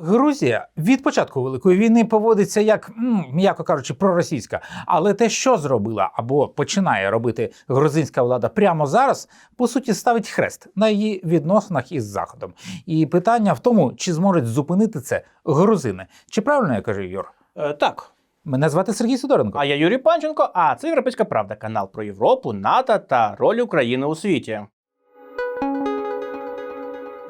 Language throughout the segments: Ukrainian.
Грузія від початку великої війни поводиться як, м'яко кажучи, проросійська. Але те, що зробила або починає робити грузинська влада прямо зараз, по суті, ставить хрест на її відносинах із заходом. І питання в тому, чи зможуть зупинити це грузини. Чи правильно я кажу, Юр? Е, так. Мене звати Сергій Сидоренко. А я Юрій Панченко, а це Європейська Правда, канал про Європу, НАТО та роль України у світі.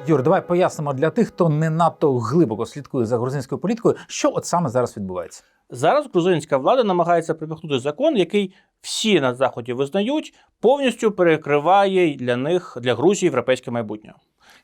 Юр, давай пояснимо для тих, хто не надто глибоко слідкує за грузинською політикою, що от саме зараз відбувається. Зараз грузинська влада намагається припихнути закон, який всі на заході визнають, повністю перекриває для них для Грузії європейське майбутнє.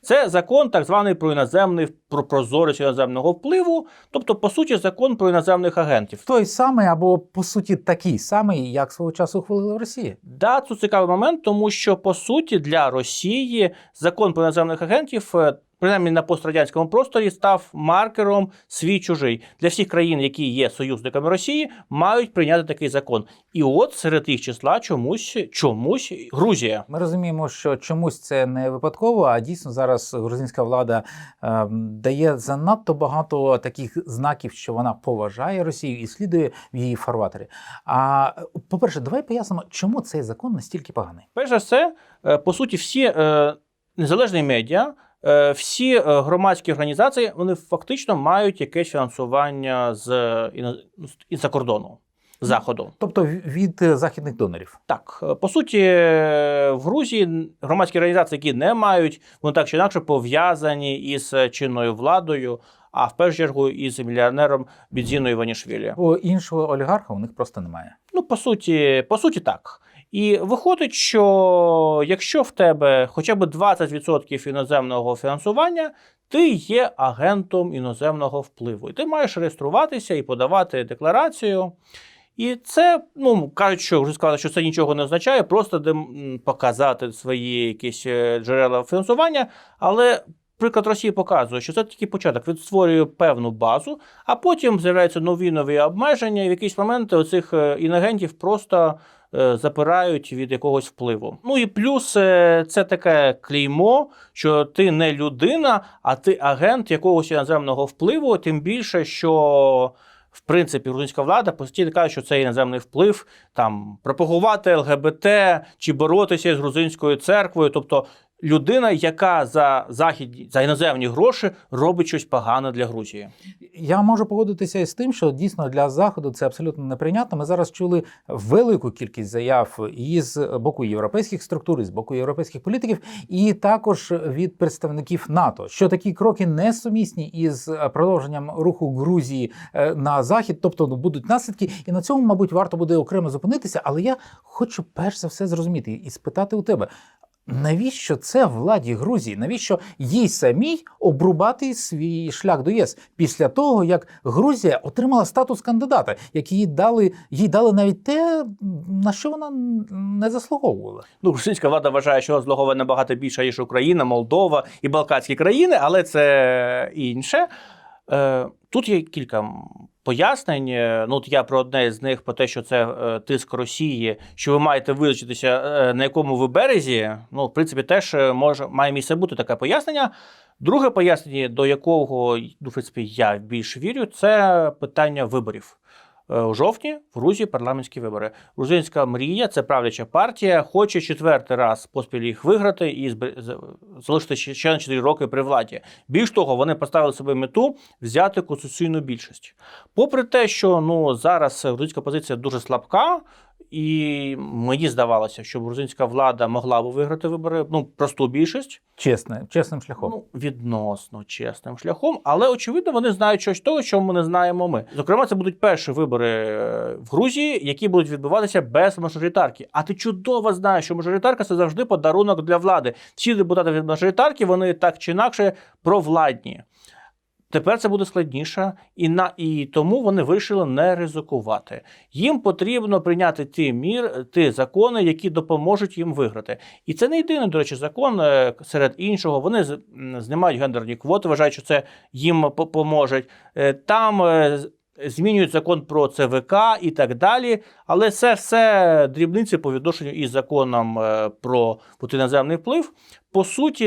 Це закон, так званий про іноземний про прозорість іноземного впливу, тобто, по суті, закон про іноземних агентів. Той самий або по суті такий самий, як свого часу ухвалили в Росії. Да, це цікавий момент, тому що по суті для Росії закон про іноземних агентів, е, принаймні на пострадянському просторі, став маркером свій чужий. Для всіх країн, які є союзниками Росії, мають прийняти такий закон. І от серед їх числа чомусь чомусь Грузія. Ми розуміємо, що чомусь це не випадково, а дійсно зараз грузинська влада е, дає занадто багато таких знаків, що вона поважає Росію і слідує в її фарватері. А по-перше, давай пояснимо, чому цей закон настільки поганий. Перш за все, е, по суті, всі е, незалежні медіа. Е, Всі е, громадські організації вони фактично мають якесь фінансування з із-за кордону, заходу. Тобто в- від е, західних донорів. Так, по суті, в Грузії громадські організації, які не мають, вони так чи інакше пов'язані із чинною владою, а в першу чергу із мільярдером Бідзіною Іванішвілі. Бо іншого олігарха у них просто немає. Ну, по суті, по суті, так. І виходить, що якщо в тебе хоча б 20% іноземного фінансування, ти є агентом іноземного впливу. І ти маєш реєструватися і подавати декларацію. І це, ну кажуть, що вже сказали, що це нічого не означає, просто дем- показати свої якісь е, джерела фінансування. Але приклад Росії показує, що це тільки початок. Він створює певну базу, а потім з'являються нові нові обмеження, і в якийсь момент оцих е, інагентів просто запирають від якогось впливу. Ну і плюс е, це таке клеймо, що ти не людина, а ти агент якогось іноземного впливу, тим більше, що. В принципі, грузинська влада постійно каже, що це іноземний вплив, там пропагувати ЛГБТ чи боротися з грузинською церквою. Тобто людина, яка за західні за іноземні гроші робить щось погане для Грузії. Я можу погодитися із тим, що дійсно для заходу це абсолютно неприйнятно. Ми зараз чули велику кількість заяв і з боку європейських структур, і з боку європейських політиків, і також від представників НАТО, що такі кроки несумісні із продовженням руху Грузії е, на захід, тобто ну, будуть наслідки. І на цьому, мабуть, варто буде окремо зупинитися. Але я хочу перш за все зрозуміти і спитати у тебе. Навіщо це владі Грузії? Навіщо їй самій обрубати свій шлях до ЄС після того, як Грузія отримала статус кандидата, який їй дали, їй дали навіть те, на що вона не заслуговувала? Ну, грузинська влада вважає, що злогове набагато більше, ніж Україна, Молдова і Балканські країни, але це інше. Е, Тут є кілька пояснень. Ну, от я про одне з них, про те, що це е, тиск Росії, що ви маєте визначитися, е, на якому ви березі. Ну, в принципі, теж е, може має місце бути таке пояснення. Друге пояснення, до якого ну, в принципі, я більш вірю, це питання виборів. Е, У жовтні в Грузії парламентські вибори. Грузинська мрія, це правляча партія, хоче четвертий раз поспіль їх виграти і залишити ще на 4 роки при владі. Більш того, вони поставили собі мету взяти конституційну більшість. Попри те, що ну зараз грузинська позиція дуже слабка, і мені здавалося, що грузинська влада могла б виграти вибори, ну просту більшість. Чесне, чесним шляхом. Ну, відносно чесним шляхом, але очевидно, вони знають щось того, що ми не знаємо ми. Зокрема, це будуть перші вибори е, в Грузії, які будуть відбуватися без мажоритарки. А ти чудово знаєш, що мажоритарка це завжди подарунок для влади. Всі депутати від мажоритарки вони так чи інакше провладні. Тепер це буде складніше, і на і тому вони вирішили не ризикувати. Їм потрібно прийняти ті мір, ті закони, які допоможуть їм виграти. І це не єдиний, до речі, закон е, серед іншого. Вони знімають гендерні квоти, вважають, що це їм по- поможе. Е, Там е, змінюють закон про ЦВК і так далі. Але це все дрібниці по відношенню із законом е, про іноземний вплив. По суті,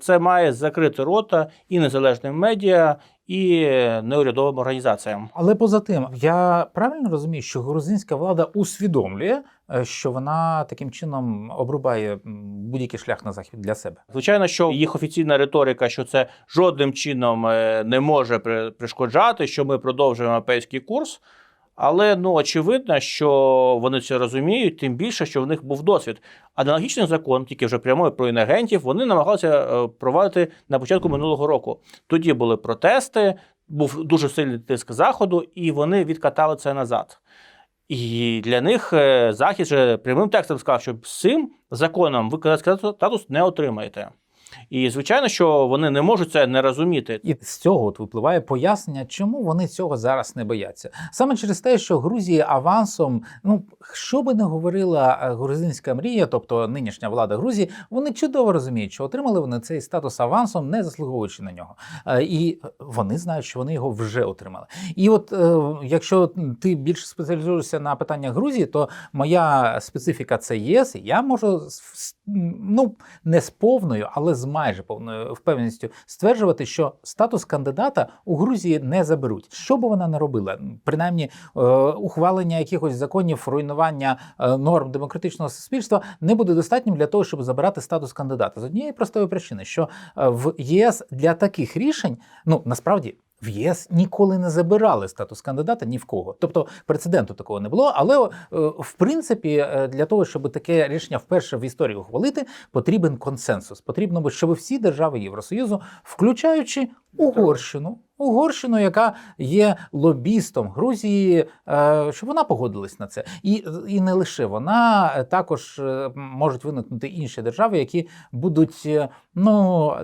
це має закрити рота і незалежним медіа, і неурядовим організаціям. Але поза тим, я правильно розумію, що грузинська влада усвідомлює, е, що вона таким чином обрубає будь-який шлях на захід для себе. Звичайно, що їх офіційна риторика, що це жодним чином е, не може при- перешкоджати, що ми продовжуємо європейський курс. Але ну очевидно, що вони це розуміють, тим більше, що в них був досвід. Аналогічний закон, тільки вже прямою про інагентів, вони намагалися е, провадити на початку минулого року. Тоді були протести, був дуже сильний тиск заходу, і вони відкатали це назад. І для них е, захід же прямим текстом сказав, що цим законом ви казацький статус не отримаєте. І звичайно, що вони не можуть це не розуміти. І з цього от випливає пояснення, чому вони цього зараз не бояться. Саме через те, що Грузія авансом, ну що би не говорила е, грузинська мрія, тобто нинішня влада Грузії, вони чудово розуміють, що отримали вони цей статус авансом, не заслуговуючи на нього. Е, І вони знають, що вони його вже отримали. І от е, якщо ти більше спеціалізуєшся на питаннях Грузії, то моя специфіка це ЄС, я можу ну не з повною, але з майже повною впевненістю стверджувати, що статус кандидата у Грузії не заберуть. Що би вона не робила, принаймні е, ухвалення якихось законів, руйнування е, норм демократичного суспільства не буде достатнім для того, щоб забирати статус кандидата з однієї простої причини, що е, в ЄС для таких рішень, ну насправді. В ЄС ніколи не забирали статус кандидата ні в кого. Тобто прецеденту такого не було. Але е, в принципі, е, для того, щоб таке рішення вперше в історії ухвалити, потрібен консенсус. Потрібно, щоб всі держави Євросоюзу, включаючи Угорщину, Угорщину, яка є лобістом Грузії, е, щоб вона погодилась на це. І, і не лише вона, е, також е, можуть виникнути інші держави, які будуть ну,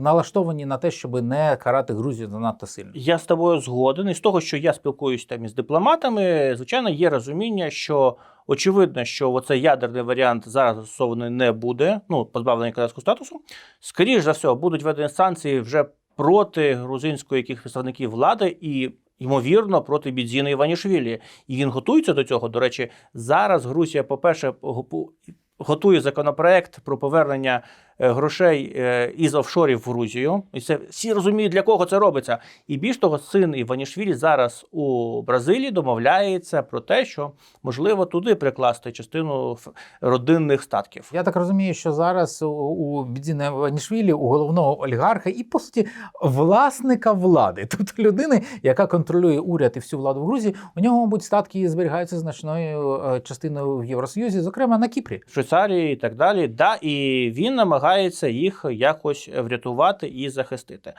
налаштовані на те, щоб не карати Грузію занадто сильно. Я з тобою згоден. І з того, що я спілкуюся там із дипломатами, звичайно, є розуміння, що очевидно, що оцей ядерний варіант зараз застосований не буде, ну, позбавлений кандидатського статусу. Скоріше за все, будуть введені санкції вже проти грузинської яких представників влади і. Ймовірно, проти Бідзіна Іванішвілі. І він готується до цього. До речі, зараз Грузія, по-перше, го- готує законопроект про повернення грошей е, із офшорів в Грузію. І це всі розуміють, для кого це робиться. І більш того, син Іванішвілі зараз у Бразилії домовляється про те, що можливо туди прикласти частину родинних статків. Я так розумію, що зараз у, Бідзіна Ванішвілі, у головного олігарха і, по суті, власника влади, тобто людини, яка контролює уряд і всю владу в Грузії, у нього, мабуть, статки зберігаються значною е, частиною в Євросоюзі, зокрема на Кіпрі. Швейцарії і так далі. Да, і він намагається їх якось врятувати і захистити.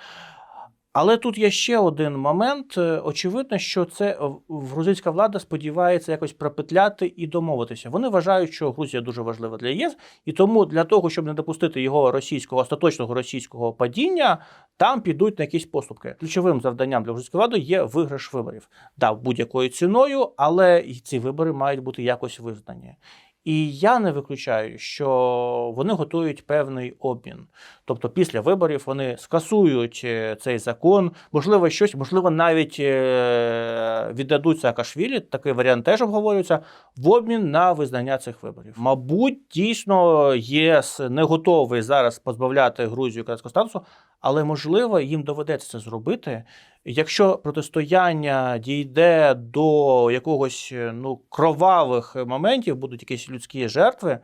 Але тут є ще один момент. Е, Очевидно, що це грузинська влада сподівається якось пропетляти і домовитися. Вони вважають, що Грузія дуже важлива для ЄС, і тому для того, щоб не допустити його російського остаточного російського падіння, там підуть на якісь поступки. Ключовим завданням для грузинської влади є виграш виборів. Да, будь-якою ціною, але ці вибори мають бути якось визнані. І я не виключаю, що вони готують певний обмін. Тобто, після виборів вони скасують е, цей закон, можливо, щось, можливо, навіть е, віддадуть Саакашвілі, такий варіант теж обговорюється, в обмін на визнання цих виборів. Мабуть, дійсно ЄС не готовий зараз позбавляти Грузію кандидатського статусу, але можливо їм доведеться це зробити. Якщо протистояння дійде до якогось е, ну кровавих моментів, будуть якісь людські жертви.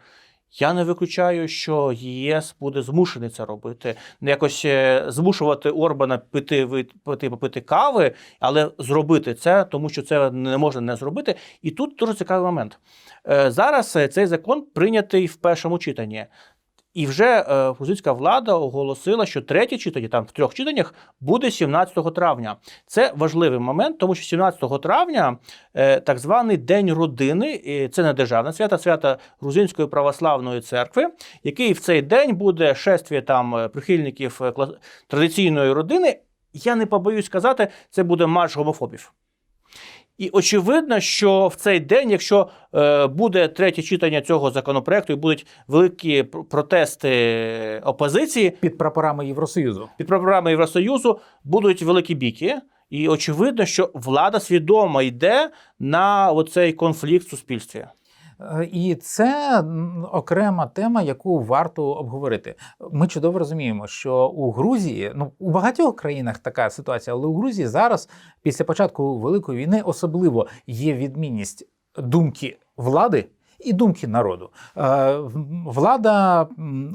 Я не виключаю, що ЄС буде змушений це робити, не якось е, змушувати Орбана пити пити попити кави, але зробити це, тому що це не можна не зробити. І тут дуже цікавий момент. Е, Зараз е, цей закон прийнятий в першому читанні. І вже е, грузинська влада оголосила, що третє читання, там в трьох читаннях, буде 17 травня. Це важливий момент, тому що 17 травня е, так званий День родини, це не державне свято, свято Грузинської православної церкви, який в цей день буде шествіє там е, прихильників традиційної родини. Я не побоюсь сказати, це буде марш гомофобів. І очевидно, що в цей день, якщо е, буде третє читання цього законопроекту і будуть великі пр- протести опозиції, Під прапорами Євросоюзу. під прапорами Євросоюзу будуть великі біки. І очевидно, що влада свідомо йде на оцей конфлікт в суспільстві. Е, І це окрема тема, яку варто обговорити. Ми чудово розуміємо, що у Грузії, ну у багатьох країнах така ситуація, але у Грузії зараз, після початку великої війни, особливо є відмінність думки влади. І думки народу. Е, Влада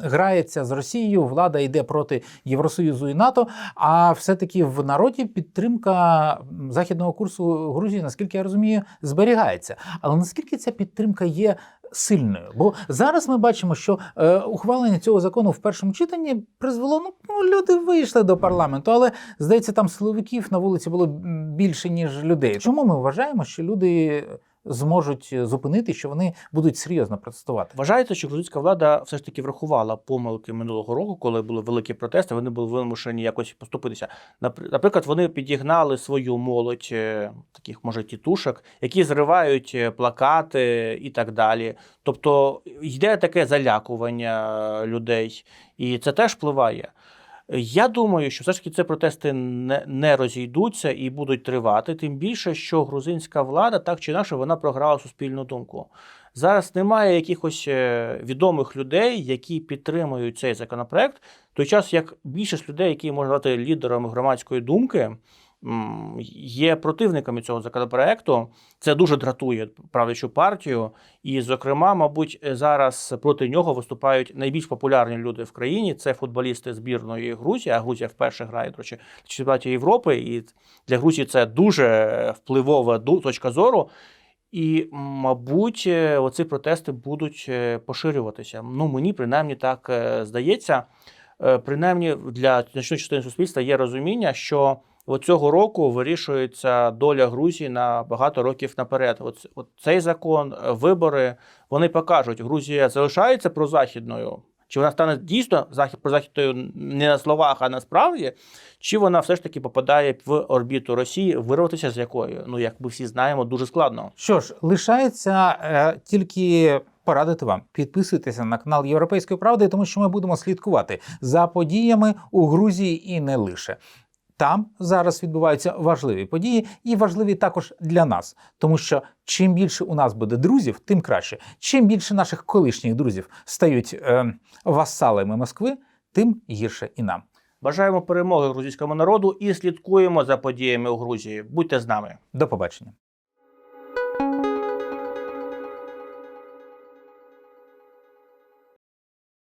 грається з Росією, влада йде проти Євросоюзу і НАТО. А все-таки в народі підтримка західного курсу Грузії, наскільки я розумію, зберігається. Але наскільки ця підтримка є сильною? Бо зараз ми бачимо, що е, ухвалення цього закону в першому читанні призвело. Ну, ну люди вийшли до парламенту, але здається, там силовиків на вулиці було більше ніж людей. Чому ми вважаємо, що люди зможуть зупинити, що вони будуть серйозно протестувати? Вважається, що грузинська влада все ж таки врахувала помилки минулого року, коли були великі протести. Вони були вимушені якось поступитися. Напр- Наприклад, вони підігнали свою молодь, е, таких може тітушок, які зривають е, плакати і так далі. Тобто йде таке залякування е, людей, і це теж впливає. Я думаю, що все ж таки це протести не, не розійдуться і будуть тривати. Тим більше, що грузинська влада так чи інакше вона програла суспільну думку. Зараз немає якихось е, відомих людей, які підтримують цей законопроект, той час як більшість людей, які можна назвати лідерами громадської думки, є противниками цього законопроекту. Це дуже дратує правлячу партію. І, зокрема, мабуть, зараз проти нього виступають найбільш популярні люди в країні. Це футболісти збірної Грузії. А Грузія вперше грає, до речі, в чемпіонаті Європи. І для Грузії це дуже впливова точка зору. І, мабуть, оці протести будуть е, поширюватися. Ну, мені принаймні так е, здається. Е, Принаймні для значної частини суспільства є розуміння, що от цього року вирішується доля Грузії на багато років наперед. От, от цей закон, е, вибори, вони покажуть, Грузія залишається прозахідною, чи вона стане дійсно захід прозахідною не на словах, а насправді, чи вона все ж таки попадає в орбіту Росії, вирватися з якої, ну як ми всі знаємо, дуже складно. Що ж, лишається е, тільки порадити вам підписуйтеся на канал Європейської правди, тому що ми будемо слідкувати за подіями у Грузії і не лише. Там зараз відбуваються важливі події, і важливі також для нас, тому що чим більше у нас буде друзів, тим краще. Чим більше наших колишніх друзів стають е, васалами Москви, тим гірше і нам. Бажаємо перемоги грузинському народу і слідкуємо за подіями у Грузії. Будьте з нами. До побачення.